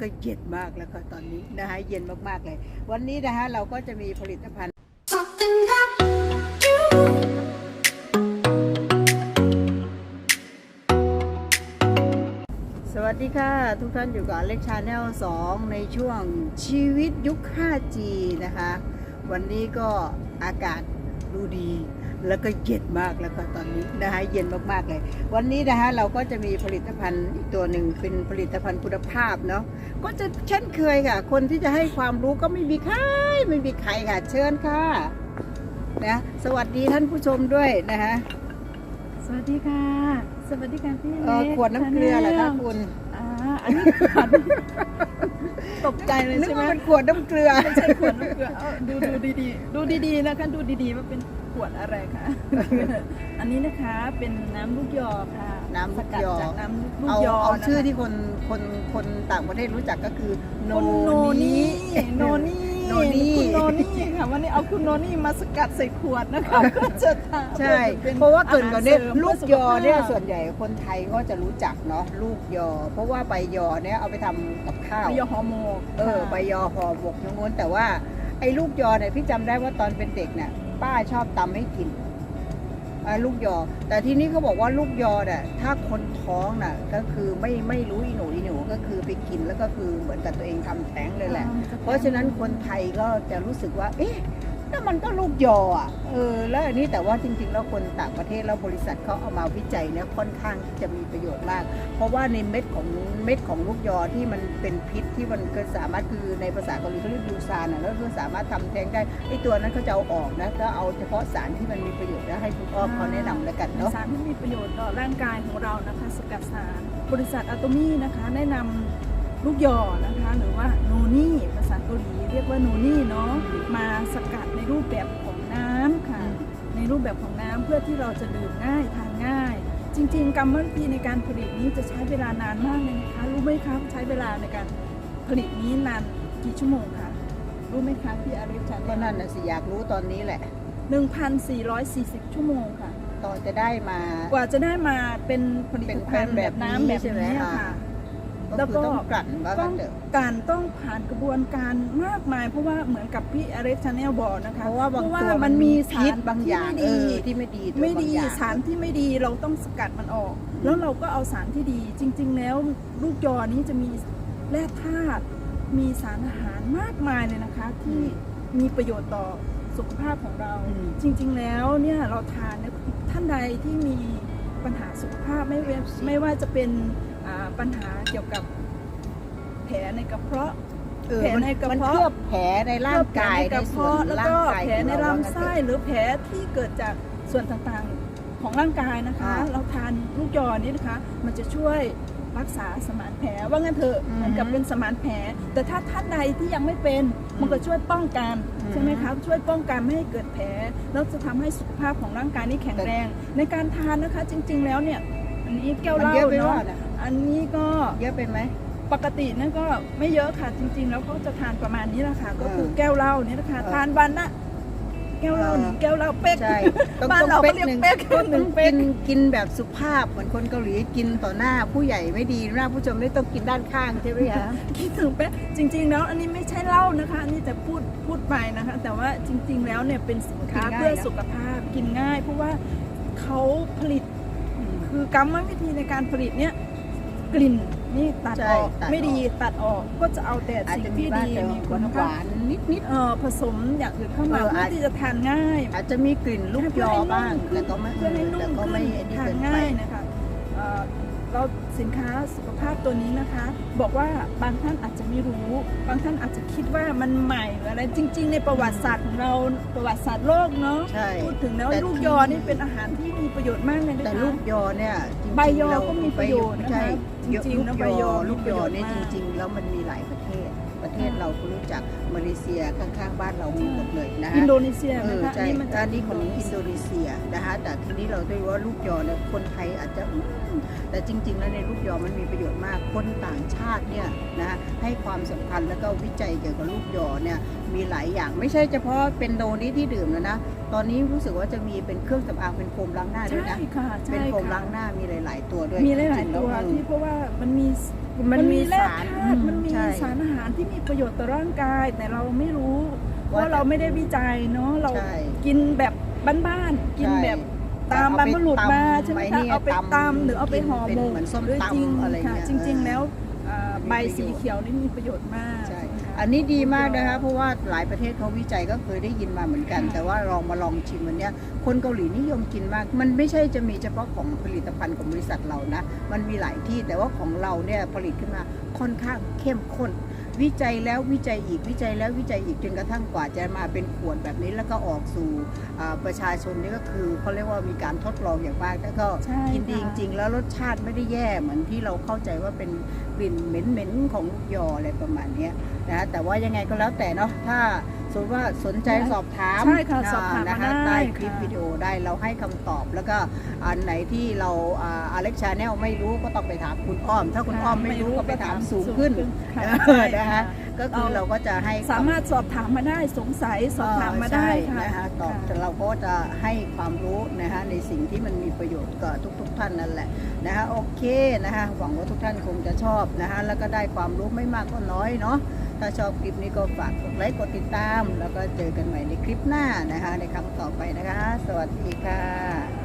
ก็เย็นมากแล้วค่ะตอนนี้นะคะเย็นมากๆเลย วันนี้นะคะเราก็จะมีผลิตภัณฑ์สวัสดีค่ะ ทุกท่านอยู่กับเล็กชาแนล2ในช่วงชีวิตยุค 5G นะคะ วันนี้ก็อากาศดูดี แล้วก็เย็นมากแล้วค่ะตอนนี้นะคะเย็นมากๆเลย วันนี้นะคะเราก็จะมีผลิตภัณฑ์อีกตัวหนึ่งเป็นผลิตภัณฑ์คุณภาพเนาะก็จะเช่นเคยค่ะ คนที่จะให้ความรู้ก็ไม่มีใครไม่มีใครค่ะเชิญค่ะนะสวัสดีท่านผู้ชมด้วยนะคะสวัสดีค่ะ สวัสดีค่ะพี่เอ่อเล็กขวดน้ำเกลือเหรอคะคุณ อ่าอันนี้ขวดตกใจเลยนึกใช่ไหมว่าเป็นขวดน้ำเกลือ ไม่ใช่ขวดน้ำเกลือเอาดูดูดีๆ ดูดีๆนะคะดูดีๆว่าเป็นขวดอะไรคะอันนี้นะคะเป็นน้ำลูกยอค่ะน้ำลูกยอสกัดจากน้ำลูกเอายอเอานะคะชื่อที่คนคนคนต่างประเทศรู้จักก็คือ โนคุณโนนี่โนนี่ โนนี่คุณโนนี่ค่ะวันนี้เอาคุณโนนี่มาสกัดใส่ขวดนะคะก็จะทานใช่พื่อจป็นเพราะว่าเกินกว่านี้อาหารเสริมลูกยอเนี่ยพื่สุขภาพส่วนใหญ่คนไทยก็จะรู้จักเนาะลูกยอ เพราะว่าใบยอเนี่ยเอาไปทำกับข้าวใบยอฮอร์โมนเออใบยอห่อหมกอย่างงู้นแต่ว่าไอ้ลูกยอเนี่ยพี่จำได้ว่าตอนเป็นเด็กเนี่ยป้าชอบตำให้กินอ่า ลูกยอ แต่ทีนี้เขาบอกว่าลูกยอเนี่ยถ้าคนท้องน่ะก็คือไม่ไม่รู้อีหนูอีหนูก็คือไปกินแล้วก็คือเหมือนกับตัวเองทำแท้งเลยแหละ เพราะฉะนั้นคนไทยก็จะรู้สึกว่า เอ๊ะ นั่นมันก็ลูกยออะเออแล้วอันนี้แต่ว่าจริงๆแล้วคนต่างประเทศแล้วบริษัทเขาเอามาวิจัยเนี่ยค่อนข้างที่จะมีประโยชน์มาก เพราะว่าในเม็ดของเม็ดของลูกยอที่มันเป็นพิษที่มันก็สามารถคือในภาษาเกาหลีเขาเรียกยูซานอะแล้วก็สามารถทำแท้งได้ไอ้ตัวนั้นเขาจะเอาออกนะก็เอาเฉพาะสารที่มันมีประโยชน์นะให้คุณอ้อมเขาแนะนำแล้วกันเนาะสารที่มีประโยชน์ต่อร่างกายของเรานะคะสกัดสารบริษัทอะโตมี่นะคะแนะนำ ลูกยอนะคะหรือว่าโนนี่ภาษาเกาหลีเรียกว่าโนนี่เนาะมาสกัดในรูปแบบของน้ำค่ะ ในรูปแบบของน้ำเพื่อที่เราจะดื่มง่ายทานง่าย จริง ๆ กรรมวิธีในการผลิตนี้จะใช้เวลานานมากเลยนะคะรู้ไหมครับใช้เวลาในการผลิตนี้นานกี่ชั่วโมงคะรู้ไหมคะพี่อาริฟชันก็นั่นน่ะสิอยากรู้ตอนนี้แหละ 1,440 ชั่วโมงค่ะตอนจะได้มากว่าจะได้มาเป็นผลิตภัณฑ์เป็นแบแบบบน้ำแบบนี้ใช่ไหมนี้คะ ค่ะก็คือต้องกลั่นว่าต้กัอนงเถอะการต้องผ่านกระบวนการมากมาย เพราะว่าเหมือนกับพี่อเล็กชาแนลบอกนะคะเพราะว่าบางตัวมันมีสาพิษรบางอย่างที่เอไม่อดี ที่ไม่ดีตัวไม่ดีบงอย่ง สารที่ไม่ดีเราต้องสกัดมันออก แล้วเราก็เอาสารที่ดี จริง ๆ แล้วลูกยอนี้จะมีแร่ธาตุมีสารอาหารมากมายเลยนะคะ ที่มีประโยชน์ต่อสุขภาพของเรา อืม จริง ๆ แล้วเนี่ยเราทานเนี่ยท่านใดที่มีปัญหาสุขภาพไม่เว้นไม่ว่าจะเป็นอ่า ปัญหาเกี่ยวกับแผลในกระเพาะเออแผลมันในกระมันเพาะ เคลือบแผลในร่างกายแผลในกระในส่วนเพาะแล้วร่าก็งกายแผลในของเราลำไส้หรือแผลที่เกิดจากส่วนต่างๆของร่างกายนะคะอ่าเราทานลูกยอนี้นะคะ มันจะช่วยรักษาสมานแผลว่างั้นเถอะอืมเหมือนกับเป็นสมานแผล แต่ถ้าท่านใดที่ยังไม่เป็นมันก็ช่วยป้องกันอืมใช่ไหมคะช่วยป้องกันไม่ให้เกิดแผลแล้วจะทำให้สุขภาพของร่างกายนี้แข็งแรง ในการทานนะคะจริงๆแล้วเนี่ยอันนี้แก้วมันเหล้าเยอะไปเนาะว่าน่ะ อันนี้ก็เยอะไปไหมปกตินั่นก็ไม่เยอะค่ะจริง ๆ แล้วเขาจะทานประมาณนี้แหละค่ะก็คือเออแก้วเหล้านี่นะคะเออทานวันละแก้วเหล้าหนึ่งเออแก้วเหล้าเป๊กใช่ต้องบ้านต้องเราเป๊กก็เรียกหนึ่งเป๊กต้องหนึ่งเป๊กิกนกินแบบสุภาพเหมือนคนเกาหลีกินต่อหน้าผู้ใหญ่ไม่ดีหน้าผู้ชมไม่ต้องกินด้านข้างใช่ไหมคะคิดถึงเป๊กจริง ๆ แล้วอันนี้ไม่ใช่เหล้านะคะอันนี้จะพูดพูดไปนะคะ แต่ว่าจริง ๆ แล้วเนี่ยเป็นสินค้ากินง่ายเพื่อนะสุขภาพกินง่าย เพราะว่าเขาผลิตคือกรรมวิธีในการผลิตเนี่ย กลิ่นนี่ตัดใช่ออกตัดออกไม่ดีตัดออกก็จะเอาแต่อาจสิ่งจะมีที่บ้างดีแต่มีหคุณวานหภาพวานนิดนิด เอ่อผสมอย่างอื่นเข้ามาเออเพื่ออาจที่จะทานง่าย ๆอาจจะมีกลิ่นลูกยอบ้างแต่ก็ไม่เพื่อให้นุ่แต่มก็ขึ้ไม่นอันนี้ทานเกินไปง่ายนะคะเอ่อ เราสินค้าสุขภาพตัวนี้นะคะ บอกว่าบางท่านอาจจะไม่รู้ บางท่านอาจจะคิดว่ามันใหม่หรืออะไรจริง ๆ ในประวัติศาสตร์ของเราประวัติศาสตร์โลกเนาะใช่พูดถึงแล้วแต่ ลูกยอนี่เป็นอาหารที่มีประโยชน์มากเลยนะคะ แต่ลูกยอเนี่ยจริงๆใบยอแล้วก็มีประโยชน์นะคะใช่จริงๆแล้วลูกใบยยออลูกยอเนี่ยมีจประโยชน์มากริง ๆ แล้วมันมีหลายประเทศ ประเทศอ่าเราก็รู้จักมาเลเซียข้างๆบ้านเรามีหมดเลยนะอิฮะนโดนีเซียเอนะอคะใช่มัจะอันนี้ของอินโดนีเซียนะคะแต่ทีนี้เราได้รู้ว่าลูกยอเนี่ยคนไทยอาจจะอืมแต่จริง ๆ แล้วในลูกยอมันมีประโยชน์มากคนต่างชาติเนี่ยนะให้ความสำคัญแล้วก็วิจัยเกี่ยวกับลูกยอเนี่ยมีหลายอย่างไม่ใช่เฉพาะเป็นโดนี้ที่ดื่มแล้วนะตอนนี้รู้สึกว่าจะมีเป็นเครื่องสำอางเป็นโฟมล้างหน้าด้วยใช่นะค่ะ ใช่เป็นโฟมค่ะ ล้างหน้ามีหลาย ๆ ตัวด้วยมีหลายจริงๆๆตัวแล้ที่เพราะว่ามันมี มันมีแร่สารธาตุมันมีใช่สารอาหารที่มีประโยชน์ต่อร่างกาย แต่เราไม่รู้เพว่าราะเราไม่ได้วิจัยเนาะเราใช่กินแบบบ้านๆกินใช่แบบตามบรรพบุรุษมาใช่ไหมไอ้คะนี่ยเอาไปตำหรือเอาไปห่อหมเป็นกเหมือนส้มด้วยจริงตำอะไรค่ะเงี้ยจริง ๆ แล้ว อ่ามันมีใบประโยชน์สีเขียวนี่มีประโยชน์มากใช่ะคะอันนี้ดีมากนะคะเพราะว่าหลายประเทศเขาวิจัยก็เคยได้ยินมาเหมือนกันค่ะแต่ว่าลองมาลองชิมวันเนี้ยคนเกาหลีนิยมกินมาก มันไม่ใช่จะมีเฉพาะของผลิตภัณฑ์ของบริษัทเรานะ มันมีหลายที่แต่ว่าของเราเนี่ยผลิตขึ้นมาค่อนข้างเข้มข้น วิจัยแล้ววิจัยอีกวิจัยแล้ววิจัยอีกจนกระทั่งกว่าจะมาเป็นขวดแบบนี้แล้วก็ออกสู่อ่าประชาชนนี่ก็คือเขาเรียกว่ามีการทดลองอย่างมากแล้วก็ใช่กินดีจค่ะริงๆ แล้วรสชาติไม่ได้แย่เหมือนที่เราเข้าใจว่าเป็นกลิ่นเหม็นๆของลูกยออะไรประมาณเนี้ยนะแต่ว่ายังไงก็แล้วแต่เนาะถ้า สมมติว่าสนใจสอบถามใช่ค่ะสอบถามนะคะมาได้ใต้คลิปค่ะ วิดีโอได้เราให้คำตอบแล้วก็อันไหนที่เราอเล็กชาแนลไม่รู้ก็ต้องไปถามคุณอ้อม ถ้าคุณอ้อมไม่รู้ก็ไปถามสูงขึ้น ค่ะเออใช่นะคะ ก็คือเราก็จะให้สามารถสอบถามมาได้สงสัยสอบถามมาได้ใช่ค่ะนะคะตอบค่ะเราก็จะให้ความรู้นะคะในสิ่งที่มันมีประโยชน์กับทุก ๆ ท่านนั่นแหละนะคะโอเคนะคะหวังว่าทุกท่านคงจะชอบนะคะแล้วก็ได้ความรู้ไม่มากก็น้อยเนาะถ้าชอบคลิปนี้ก็ฝากกดไลค์กดติดตาม แล้วก็เจอกันใหม่ในคลิปหน้านะคะในครั้งต่อไปนะคะ สวัสดีค่ะ